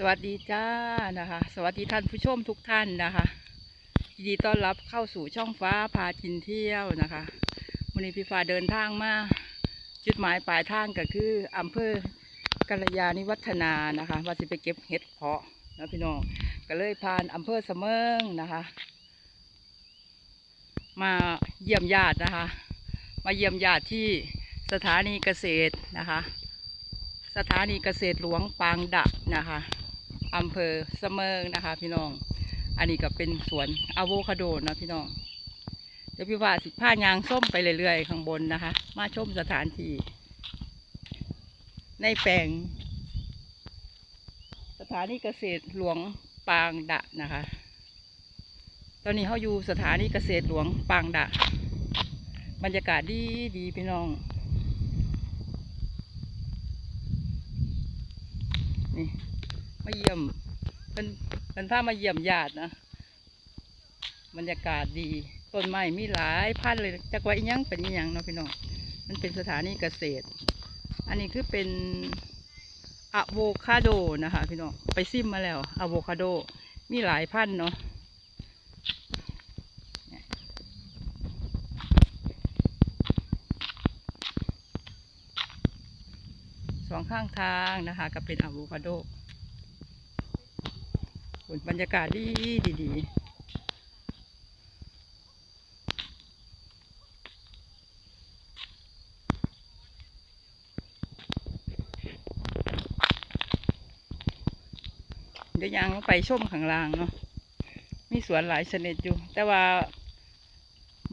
สวัสดีจ้านะคะ สวัสดีท่านผู้ชมทุกท่านนะคะยินดีต้อนรับเข้าสู่ช่องฟ้าพากินเที่ยวนะคะวันนี้พี่ฟ้าเดินทางมาจุดหมายปลายทางก็คืออำเภอกัลยาณิวัฒนานะคะว่าจะไปเก็บเห็ดเพาะนะพี่น้องก็เลยผ่านอำเภอเสมิงนะคะ มาเยี่ยมญาตินะคะ มาเยี่ยมญาติที่สถานีเกษตรนะคะ สถานีเกษตรหลวงปางดะนะคะ อำเภอเสมิงนะคะ พี่น้อง อันนี้ก็เป็นสวนอะโวคาโดนะพี่น้อง เดี๋ยวพี่ว่าสิผ้ายางส้มไปเรื่อยๆข้างบนนะคะ มาชมสถานที่ ในแปลง สถานีเกษตรหลวงปางดะนะคะ ตอนนี้เขาอยู่สถานีเกษตรหลวงปางดะ บรรยากาศดีดีพี่น้องนี่ มาเยี่ยมเป็นเป็นพามาเยี่ยมญาตินะบรรยากาศดีต้นไม้มีหลายพันเลยจักว่าอีหยังเป็นอีหยังเนาะพี่น้องมันเป็นสถานีเกษตร อันนี้คือเป็นอะโวคาโดนะคะพี่น้องไปซิมมาแล้วอะโวคาโดมีหลายพันเนาะสองข้างทางนะคะก็เป็นอะโวคาโด บรรยากาศดีดีเดี๋ยวยังไปชมข้างล่างเนาะ มีสวนหลายชนิดอยู่ แต่ว่า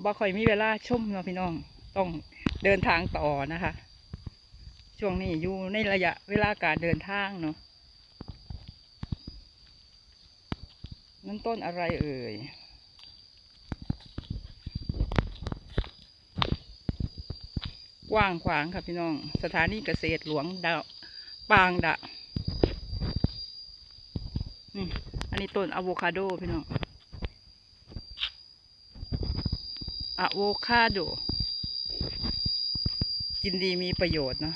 บ่ค่อยมีเวลาชมเนาะพี่น้อง ต้องเดินทางต่อนะคะ ช่วงนี้อยู่ในระยะเวลาการเดินทางเนาะ นั่นต้นอะไรเอ่ย กว้างขวางค่ะพี่น้อง สถานีเกษตรหลวงดาวปางดะ นี่ อันนี้ต้นอะโวคาโดพี่น้องอะโวคาโด กินดีมีประโยชน์เนอะ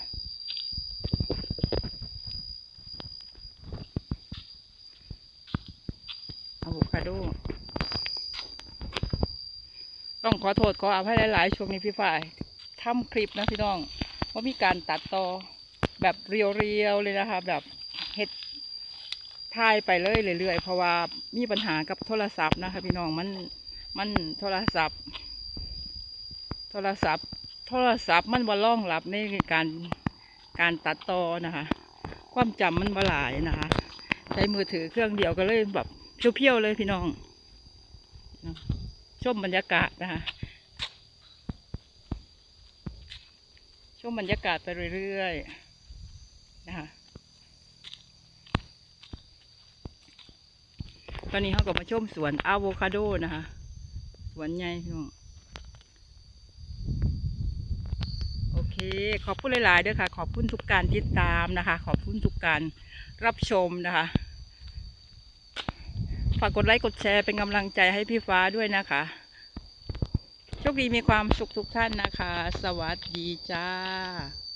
อะคาโด ต้องขอโทษขออภัยหลาย ๆ ช่วงนี้พี่ฝ่ายทำคลิปนะพี่น้องว่ามีการตัดต่อแบบเรียว ๆ เลยนะคะ แบบเฮ็ดถ่ายไปเลยเรื่อย ๆ เพราะว่ามีปัญหากับโทรศัพท์นะคะ พี่น้องมันมันโทรศัพท์ โทรศัพท์ โทรศัพท์มันบ่รองรับในการการตัดต่อนะคะ ความจำมันบ่หลายนะคะ ใช้มือถือเครื่องเดียวก็เลยแบบ เพียวๆเลยพี่น้องชมบรรยากาศนะคะชมบรรยากาศไปเรื่อยๆนะคะตอนนี้เขาก็มาชมสวนอะโวคาโดนะคะสวนใหญ่พี่น้องโอเค ขอบคุณหลายๆด้วยค่ะ ขอบคุณทุกการติดตามนะคะ ขอบคุณทุกการรับชมนะคะ ฝากกดไลค์กดแชร์เป็นกำลังใจให้พี่ฟ้าด้วยนะคะ โชคดีมีความสุขทุกท่านนะคะ สวัสดีจ้า